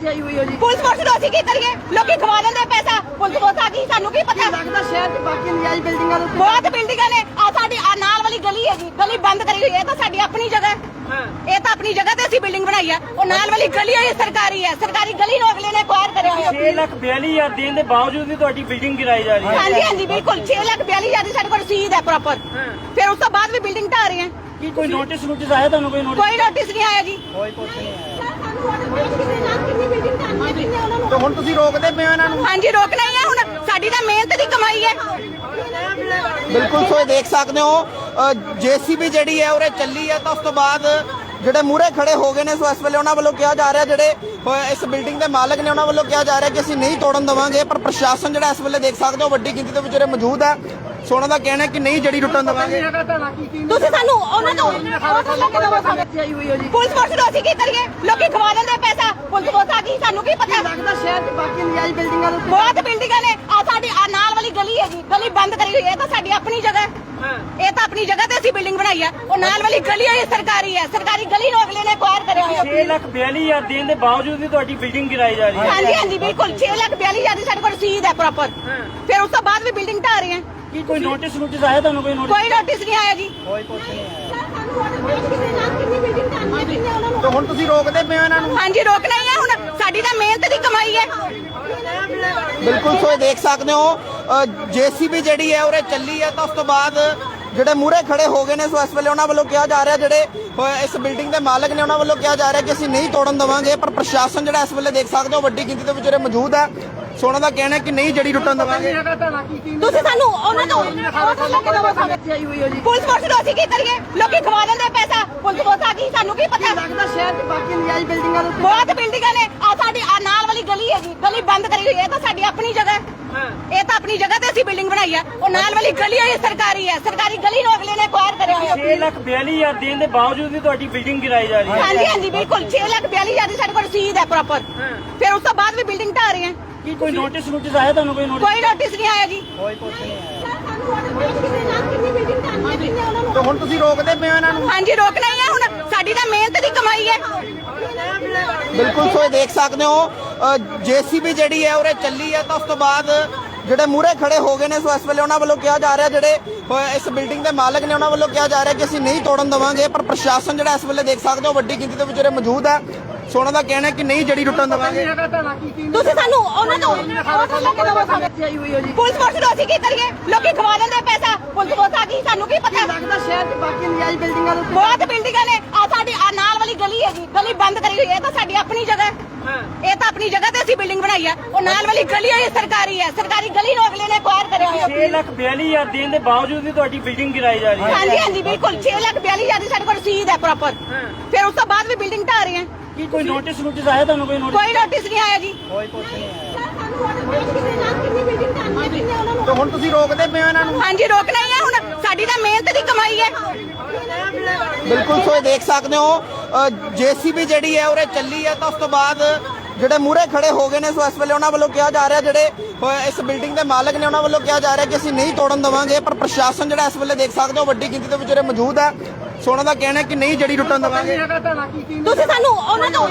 ਇੱਥੇ ਆਈ ਹੋਈ ਹੋ ਜੀ। ਪੁਲਿਸ ਫੋਰਸ ਨੂੰ ਅਸੀਂ ਕੀ ਕਰੀਏ? ਲੋਕੀ ਖਵਾ ਦਿੰਦੇ ਪੈਸਾ। ਪੁਲਿਸ ਫੋਰਸ ਆ ਗਈ ਸਾਨੂੰ ਕੀ ਪਤਾ? ਲੱਗਦਾ ਸ਼ਹਿਰ 'ਚ ਬਾਕੀ ਨਜਾਇਜ਼ ਬਿਲਡਿੰਗਾਂ ਦੇ ਉੱਤੇ ਬਹੁਤ ਬਿਲਡਿੰਗਾਂ ਨੇ। ਆ ਸਾਡੀ ਆ ਨਾਲ ਵਾਲੀ ਗਲੀ ਹੈ ਜੀ ਗਲੀ ਬੰਦ ਕਰੀ ਹੋਈ ਹੈ ਇਹ ਤਾਂ ਸਾਡੀ ਆਪਣੀ ਜਗ੍ਹਾ। ਹੈ। ਇਹ ਤਾਂ ਆਪਣੀ ਜਗ੍ਹਾ ਤੇ ਅਸੀਂ ਬਿਲਡਿੰਗ ਬਣਾਈ ਹੈ ਉਹ ਨਾਲ ਵਾਲੀ ਗਲੀ ਹੈ ਇਹ ਸਰਕਾਰੀ ਹੈ ਸਰਕਾਰੀ ਗਲੀ ਨੂੰ ਅਗਲੇ ਨੇ ਅਕਵਾਇਰ ਕਰਿਆ ਹੋਇਆ। 6 ਲੱਖ 42 ਹਜ਼ਾਰ ਦੇਣ ਦੇ ਬਾਵਜੂਦ ਵੀ ਤੁਹਾਡੀ ਬਿਲਡਿੰਗ ਗਿਰਾਈ ਜਾ ਰਹੀ ਹੈ। ਹਾਂਜੀ ਹਾਂਜੀ ਬਿਲਕੁਲ। 6 ਲੱਖ 42 ਹਜ਼ਾਰ ਦੀ ਸਾਡੇ ਕੋਲ ਰਸੀਦ ਹੈ ਪ੍ਰੋਪਰ ਫਿਰ ਉਸ ਤੋਂ ਬਾਅਦ ਵੀ ਬਿਲਡਿੰਗ ਢਾ ਰਹੇ ਹਾਂ ਕੀ ਕੋਈ ਨੋਟਿਸ ਨੋਟਿਸ ਆਇਆ ਤੁਹਾਨੂੰ? ਕੋਈ ਨੋਟਿਸ ਕੋਈ ਨੋਟਿਸ ਨਹੀਂ ਆਇਆ ਜੀ। ਕੋਈ ਕੁਝ ਨਹੀਂ ਆਇਆ। ਤੇ ਹੁਣ ਤੁਸੀਂ ਰੋਕਦੇ ਪਏ ਹੋ ਇਹਨਾਂ ਨੂੰ? ਹਾਂਜੀ ਰੋਕਣਾ ਹੀ ਹੈ ਹੁਣ ਸਾਡੀ ਤਾਂ ਮਿਹਨਤ ਦੀ ਕਮਾਈ ਹੈ। ਬਿਲਕੁਲ ਸੋ ਇਹ ਦੇਖ ਸਕਦੇ ਹੋ। ਜੀਸੀਬੀ ਜਿਹੜੀ ਹੈ ਉਰੇ ਚੱਲੀ ਹੈ ਤਾਂ ਉਸ ਤੋਂ ਬਾਅਦ ਜਿਹੜੇ ਮੂਹਰੇ ਖੜੇ ਹੋ ਗਏ ਨੇ ਸੋ ਇਸ ਵੇਲੇ ਉਹਨਾਂ ਵੱਲੋਂ ਕਿਹਾ ਜਾ ਰਿਹਾ ਜਿਹੜੇ ਇਸ ਬਿਲਡਿੰਗ ਦੇ ਮਾਲਕ ਨੇ ਉਹਨਾਂ ਵੱਲੋਂ ਕਿਹਾ ਜਾ ਰਿਹਾ ਕਿ ਅਸੀਂ ਨਹੀਂ ਤੋੜਨ ਦੇਵਾਂਗੇ ਪਰ ਪ੍ਰਸ਼ਾਸਨ ਜਿਹੜਾ ਇਸ ਵੇਲੇ ਦੇਖ ਸਕਦੇ ਹੋ ਵੱਡੀ ਗਿਣਤੀ ਦੇ ਵਿੱਚ ਜਿਹੜੇ ਮੌਜੂਦ ਹੈ। ਸੋ ਉਹਨਾਂ ਦਾ ਕਹਿਣਾ ਹੈ ਕਿ ਨਹੀਂ ਜੜੀ ਟੁੱਟਣ ਦੇਵਾਂਗੇ। ਤੁਸੀਂ ਸਾਨੂੰ ਉਹਨਾਂ ਤੋਂ ਇੱਥੇ ਆਈ ਹੋਈ ਹੋ ਜੀ। ਪੁਲਿਸ ਫੋਰਸ ਨੂੰ ਅਸੀਂ ਕੀ ਕਰੀਏ? ਲੋਕੀ ਖਵਾ ਦਿੰਦੇ ਪੈਸਾ। ਪੁਲਿਸ ਫੋਰਸ ਆ ਗਈ ਸਾਨੂੰ ਕੀ ਪਤਾ? ਲੱਗਦਾ ਸ਼ਹਿਰ 'ਚ ਬਾਕੀ ਨਜਾਇਜ਼ ਬਿਲਡਿੰਗਾਂ ਦੇ ਉੱਤੇ ਬਹੁਤ ਬਿਲਡਿੰਗਾਂ ਨੇ। ਆ ਸਾਡੀ ਨਾਲ ਵਾਲੀ ਗਲੀ ਹੈ ਜੀ ਗਲੀ ਬੰਦ ਕਰੀ ਹੋਈ ਹੈ ਇਹ ਤਾਂ ਸਾਡੀ ਆਪਣੀ ਜਗ੍ਹਾ ਇਹ ਤਾਂ ਆਪਣੀ ਜਗ੍ਹਾ ਤੇ ਅਸੀਂ ਬਿਲਡਿੰਗ ਬਣਾਈ ਹੈ ਉਹ ਨਾਲ ਵਾਲੀ ਗਲੀ ਹੈ ਇਹ ਸਰਕਾਰੀ ਹੈ ਸਰਕਾਰੀ ਗਲੀ ਨੂੰ ਅਗਲੇ ਨੇ ਅਕਵਾਇਰ ਕਰਿਆ ਹੋਇਆ। 6 ਲੱਖ 42 ਹਜ਼ਾਰ ਦੇਣ ਦੇ ਬਾਵਜੂਦ ਵੀ ਤੁਹਾਡੀ ਬਿਲਡਿੰਗ ਗਿਰਾਈ ਜਾ ਰਹੀ ਹੈ। ਹਾਂਜੀ ਹਾਂਜੀ ਬਿਲਕੁਲ। 6 ਲੱਖ 42 ਹਜ਼ਾਰ ਦੀ ਸਾਡੇ ਕੋਲ ਰਸੀਦ ਹੈ ਪ੍ਰੋਪਰ ਹਾਂ। ਫਿਰ ਉਸ ਤੋਂ ਬਾਅਦ ਵੀ ਬਿਲਡਿੰਗ ਢਾ ਰਹੇ ਹਾਂ ਕੀ ਕੋਈ ਨੋਟਿਸ ਨੋਟਿਸ ਆਇਆ ਤੁਹਾਨੂੰ ਕੋਈ ਨੋਟਿਸ ਕੋਈ ਨੋਟਿਸ ਨਹੀਂ ਆਇਆ ਜੀ। ਕੋਈ ਕੁਝ ਨਹੀਂ ਆਇਆ। ਤੇ ਹੁਣ ਤੁਸੀਂ ਰੋਕਦੇ ਪਏ ਹੋ ਇਹਨਾਂ ਨੂੰ? ਹਾਂਜੀ ਰੋਕਣਾ ਹੀ ਹੈ ਹੁਣ। ਸਾਡੀ ਤਾਂ ਮਿਹਨਤ ਦੀ ਕਮਾਈ ਹੈ। ਬਿਲਕੁਲ ਸੋ ਦੇਖ ਸਕਦੇ ਹੋ। ਜੀਸੀਬੀ ਜਿਹੜੀ ਹੈ ਉਰੇ ਚੱਲੀ ਹੈ ਤਾਂ ਉਸ ਤੋਂ ਬਾਅਦ ਜਿਹੜੇ ਮੂਹਰੇ ਖੜੇ ਹੋ ਗਏ ਨੇ ਸੋ ਇਸ ਵੇਲੇ ਉਹਨਾਂ ਵੱਲੋਂ ਕਿਹਾ ਜਾ ਰਿਹਾ ਜਿਹੜੇ ਇਸ ਬਿਲਡਿੰਗ ਦੇ ਮਾਲਕ ਨੇ ਉਹਨਾਂ ਵੱਲੋਂ ਕਿਹਾ ਜਾ ਰਿਹਾ ਕਿ ਅਸੀਂ ਨਹੀਂ ਤੋੜਨ ਦੇਵਾਂਗੇ ਪਰ ਪ੍ਰਸ਼ਾਸਨ ਜਿਹੜਾ ਇਸ ਵੇਲੇ ਦੇਖ ਸਕਦੇ ਹੋ ਵੱਡੀ ਗਿਣਤੀ ਦੇ ਵਿੱਚ ਜਿਹੜੇ ਮੌਜੂਦ ਹੈ। ਸੋ ਉਹਨਾਂ ਦਾ ਕਹਿਣਾ ਹੈ ਕਿ ਨਹੀਂ ਜੜੀ ਟੁੱਟਣ ਦੇਵਾਂਗੇ। ਤੁਸੀਂ ਸਾਨੂੰ ਉਹਨਾਂ ਤੋਂ ਇੱਥੇ ਆਈ ਹੋਈ ਹੋ ਜੀ? ਪੁਲਿਸ ਫੋਰਸ ਨੂੰ ਅਸੀਂ ਕੀ ਕਰੀਏ? ਲੋਕੀ ਖਵਾ ਦਿੰਦੇ ਪੈਸਾ। ਪੁਲਿਸ ਫੋਰਸ ਆ ਗਈ ਸਾਨੂੰ ਕੀ ਪਤਾ? ਲੱਗਦਾ ਸ਼ਹਿਰ 'ਚ ਬਾਕੀ ਨਜਾਇਜ਼ ਬਿਲਡਿੰਗਾਂ ਦੇ ਬਹੁਤ ਬਿਲਡਿੰਗਾਂ ਨੇ ਆ ਸਾਡੀ ਆ ਨਾਲ ਵਾਲੀ ਗਲੀ ਹੈ ਜੀ ਗਲੀ ਬੰਦ ਕਰੀ ਹੋਈ ਹੈ ਇਹ ਤਾਂ ਸਾਡੀ ਆਪਣੀ ਜਗ੍ਹਾ ਹੈ ਹਾਂ ਇਹ ਤਾਂ ਆਪਣੀ ਜਗ੍ਹਾ ਤੇ ਅਸੀਂ ਬਿਲਡਿੰਗ ਬਣਾਈ ਹੈ ਉਹ ਨਾਲ ਵਾਲੀ ਗਲੀ ਹੈ ਇਹ ਸਰਕਾਰੀ ਹੈ ਸਰਕਾਰੀ ਗਲੀ ਨੂੰ ਅਗਲੇ ਨੇ ਅਕਵਾਇਰ ਕਰਿਆ ਹੋਇਆ 6 ਲੱਖ 42 ਹਜ਼ਾਰ ਦੇਣ ਦੇ ਬਾਵਜੂਦ ਵੀ ਤੁਹਾਡੀ ਬਿਲਡਿੰਗ ਗਿਰਾਈ ਜਾ ਰਹੀ ਹੈ। ਹਾਂਜੀ ਹਾਂਜੀ ਬਿਲਕੁਲ। 6 ਲੱਖ 42 ਹਜ਼ਾਰ ਦੀ ਸਾਡੇ ਕੋਲ ਰਸੀਦ ਹੈ। ਪ੍ਰੋਪਰ ਫਿਰ ਉਸ ਤੋਂ ਬਾਅਦ ਵੀ ਬਿਲਡਿੰਗ ਢਾ ਰਹੇ ਹਾਂ ਕੀ ਕੋਈ ਨੋਟਿਸ ਨੋਟਿਸ ਆਇਆ ਤੁਹਾਨੂੰ ਕੋਈ ਨੋਟਿਸ ਕੋਈ ਨੋਟਿਸ ਨਹੀਂ ਆਇਆ ਜੀ। ਕੋਈ ਕੁਝ ਨਹੀਂ ਆਇਆ। ਤੇ ਹੁਣ ਤੁਸੀਂ ਰੋਕਦੇ ਪਏ ਇਹਨਾਂ ਨੂੰ? ਹਾਂਜੀ ਰੋਕਣਾ ਹੀ ਹੈ ਹੁਣ। ਸਾਡੀ ਤਾਂ ਮਿਹਨਤ ਦੀ ਕਮਾਈ ਹੈ। ਬਿਲਕੁਲ ਸੋ ਦੇਖ ਸਕਦੇ ਹੋ। ਜੀਸੀਬੀ ਜਿਹੜੀ ਹੈ ਉਰੇ ਚੱਲੀ ਹੈ ਤਾਂ ਉਸ ਤੋਂ ਬਾਅਦ ਜਿਹੜੇ ਮੂਹਰੇ ਖੜੇ ਹੋ ਗਏ ਨੇ ਸੋ ਇਸ ਵੇਲੇ ਉਹਨਾਂ ਵੱਲੋਂ ਕਿਹਾ ਜਾ ਰਿਹਾ ਜਿਹੜੇ ਇਸ ਬਿਲਡਿੰਗ ਦੇ ਮਾਲਕ ਨੇ ਉਹਨਾਂ ਵੱਲੋਂ ਕਿਹਾ ਜਾ ਰਿਹਾ ਕਿ ਅਸੀਂ ਨਹੀਂ ਤੋੜਨ ਦੇਵਾਂਗੇ ਪਰ ਪ੍ਰਸ਼ਾਸਨ ਜਿਹੜਾ ਇਸ ਵੇਲੇ ਦੇਖ ਸਕਦੇ ਹੋ ਵੱਡੀ ਗਿਣਤੀ ਦੇ ਵਿੱਚ ਜਿਹੜੇ ਮੌਜੂਦ ਹੈ ਸੋ ਉਹਨਾਂ ਦਾ ਕਹਿਣਾ ਹੈ ਕਿ ਨਹੀਂ ਜੜੀ ਟੁੱਟਣ ਦੇਵਾਂਗੇ। ਤੁਸੀਂ ਸਾਨੂੰ ਉਹਨਾਂ ਤੋਂ ਇੱਥੇ ਆਈ ਹੋਈ ਹੋ ਜੀ ਪੁਲਿਸ ਫੋਰਸ ਨੂੰ ਅਸੀਂ ਕੀ ਕਰੀਏ? ਲੋਕੀ ਖਵਾ ਦਿੰਦੇ ਪੈਸਾ। ਪੁਲਿਸ ਫੋਰਸ ਆ ਗਈ ਸਾਨੂੰ ਕੀ ਪਤਾ? ਲੱਗਦਾ ਸ਼ਹਿਰ 'ਚ ਬਾਕੀ ਨਜਾਇਜ਼ ਬਿਲਡਿੰਗਾਂ ਬਹੁਤ ਬਿਲਡਿੰਗਾਂ ਨੇ। ਹੈ ਗਲੀ ਬੰਦ ਕਰੀ ਹੋਈ ਹੈ ਇਹ ਤਾਂ ਸਾਡੀ ਆਪਣੀ ਜਗ੍ਹਾ ਹੈ। ਹਾਂ। ਇਹ ਤਾਂ ਆਪਣੀ ਜਗ੍ਹਾ ਤੇ ਅਸੀਂ ਬਿਲਡਿੰਗ ਬਣਾਈ ਹੈ। ਉਹ ਨਾਲ ਵਾਲੀ ਗਲੀ ਹੈ ਇਹ ਸਰਕਾਰੀ ਹੈ। ਸਰਕਾਰੀ ਗਲੀ ਨੂੰ ਅਗਲੇ ਨੇ ਅਕਵਾਇਰ ਕਰਿਆ ਹੋਇਆ 6 ਲੱਖ 42 ਹਜ਼ਾਰ ਦੇਣ ਦੇ ਬਾਵਜੂਦ ਵੀ ਤੁਹਾਡੀ ਬਿਲਡਿੰਗ ਗਿਰਾਈ ਜਾ ਰਹੀ ਹੈ। ਹਾਂਜੀ ਹਾਂਜੀ ਬਿਲਕੁਲ। 6 ਲੱਖ 42 ਹਜ਼ਾਰ ਦੀ ਸਾਡੇ ਕੋਲ ਰਸੀਦ ਹੈ ਪ੍ਰੋਪਰ ਹਾਂ। ਫਿਰ ਉਸ ਤੋਂ ਬਾਅਦ ਵੀ ਬਿਲਡਿੰਗ ਢਾ ਰਹੇ ਹਾਂ। ਕੀ ਕੋਈ ਨੋਟਿਸ ਨੋਟਿਸ ਆਇਆ ਤੁਹਾਨੂੰ ਕੋਈ ਨੋਟਿਸ ਕੋਈ ਨੋਟਿਸ ਨਹੀਂ ਆਇਆ ਜੀ। ਕੋਈ ਕੁਝ ਨਹੀਂ ਆਇਆ। ਤੇ ਹੁਣ ਤੁਸੀਂ ਰੋਕਦੇ ਪਏ ਹੋ ਇਹਨਾਂ ਨੂੰ? ਹਾਂਜੀ ਰੋਕਣਾ ਹੀ ਹੈ ਹੁਣ। ਸਾਡੀ ਤਾਂ ਮਿਹਨਤ ਦੀ ਕਮਾਈ ਹੈ। ਬਿਲਕੁਲ ਸੋ ਦੇਖ ਸਕਦੇ ਹੋ ਜੀਸੀਬੀ ਜਿਹੜੀ ਹੈ ਉਰੇ ਚੱਲੀ ਹੈ ਤਾਂ ਉਸ ਤੋਂ ਬਾਅਦ ਜਿਹੜੇ ਮੂਹਰੇ ਖੜੇ ਹੋ ਗਏ ਨੇ ਸੋ ਇਸ ਵੇਲੇ ਉਹਨਾਂ ਵੱਲੋਂ ਕਿਹਾ ਜਾ ਰਿਹਾ ਜਿਹੜੇ ਇਸ ਬਿਲਡਿੰਗ ਦੇ ਮਾਲਕ ਨੇ ਉਹਨਾਂ ਵੱਲੋਂ ਕਿਹਾ ਜਾ ਰਿਹਾ ਕਿ ਅਸੀਂ ਨਹੀਂ ਤੋੜਨ ਦੇਵਾਂਗੇ ਪਰ ਪ੍ਰਸ਼ਾਸਨ ਜਿਹੜਾ ਇਸ ਵੇਲੇ ਦੇਖ ਸਕਦੇ ਹੋ ਵੱਡੀ ਗਿਣਤੀ ਦੇ ਵਿੱਚ ਜਿਹੜੇ ਮੌਜੂਦ ਹੈ। ਸੋ ਉਹਨਾਂ ਦਾ ਕਹਿਣਾ ਹੈ ਕਿ ਨਹੀਂ ਜੜੀ ਟੁੱਟਣ ਦੇਵਾਂਗੇ। ਤੁਸੀਂ ਸਾਨੂੰ ਉਹਨਾਂ ਤੋਂ